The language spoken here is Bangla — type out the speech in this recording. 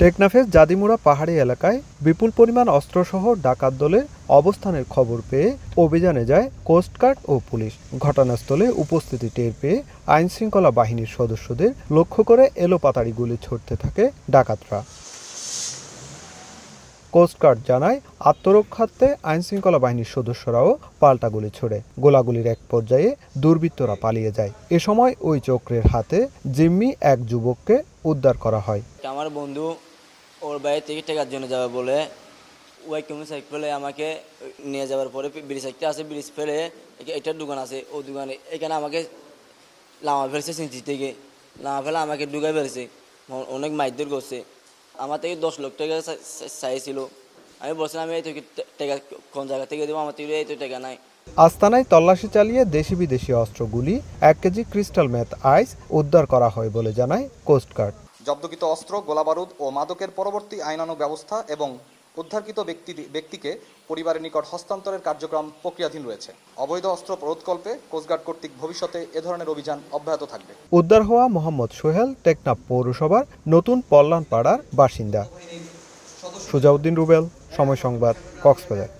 টেকনাফের জাদিমুরা পাহাড়ি এলাকায় বিপুল পরিমাণ অস্ত্রসহ ডাকাত দলের অবস্থানের খবর পেয়ে অভিযানে যায় কোস্টগার্ড ও পুলিশ। ঘটনাস্থলে উপস্থিতি টের পেয়ে আইনশৃঙ্খলা বাহিনীর সদস্যদের লক্ষ্য করে এলোপাতাড়ি গুলি ছড়তে থাকে ডাকাতরা। কোস্টগার্ড জানায়, আত্মরক্ষার্থে আইনশৃঙ্খলা বাহিনীর সদস্যরাও পাল্টা গুলি ছোড়ে। গোলাগুলির এক পর্যায়ে দুর্বৃত্তরা পালিয়ে যায়। এ সময় ওই চক্রের হাতে জিম্মি এক যুবককে উদ্ধার করা হয়। আমার বন্ধু ওর বাইরে থেকে টেকার জন্য যাবে বলে ওই কেমন সাইড ফেলে আমাকে নিয়ে যাওয়ার পরে ব্রিজ একটা আছে, ব্রিজ ফেলে এ- এটার দোকান আছে। ও দোকানে এখানে আমাকে লামা ফেলছে সিঞ্চি থেকে। লামা ফেলে আমাকে ঢুকাই ফেলছে। অনেক মাইদুর করছে। আমার থেকে দশ লক্ষ টাকা চাই- চাই- চাইছিল। আমি বলছিলাম আমি এই তো টাকা কোন জায়গা থেকে দেবো? আমার থেকে এই তো টাকা নাই। আস্তানায় তল্লাশি চালিয়ে দেশি বিদেশি অস্ত্রগুলি এক কেজি ক্রিস্টাল ম্যাথ আইস উদ্ধার করা হয় বলে জানায় কোস্টগার্ড। জব্দকৃত অস্ত্র গোলাবারুদ ও মাদকের পরবর্তী আইনানুগ ব্যবস্থা এবং উদ্ধারকৃত ব্যক্তি ব্যক্তিকে পরিবারের নিকট হস্তান্তরের কার্যক্রম প্রক্রিয়াধীন রয়েছে। অবৈধ অস্ত্র রোধকল্পে কোস্টগার্ড কর্তৃক ভবিষ্যতে এ ধরনের অভিযান অব্যাহত থাকবে। উদ্ধার হওয়া মোহাম্মদ সোহেল টেকনাফ পৌরসভার নতুন পল্লানপাড়ার বাসিন্দা। সুজাউদ্দিন রুবেল, সময় সংবাদ, কক্সবাজার।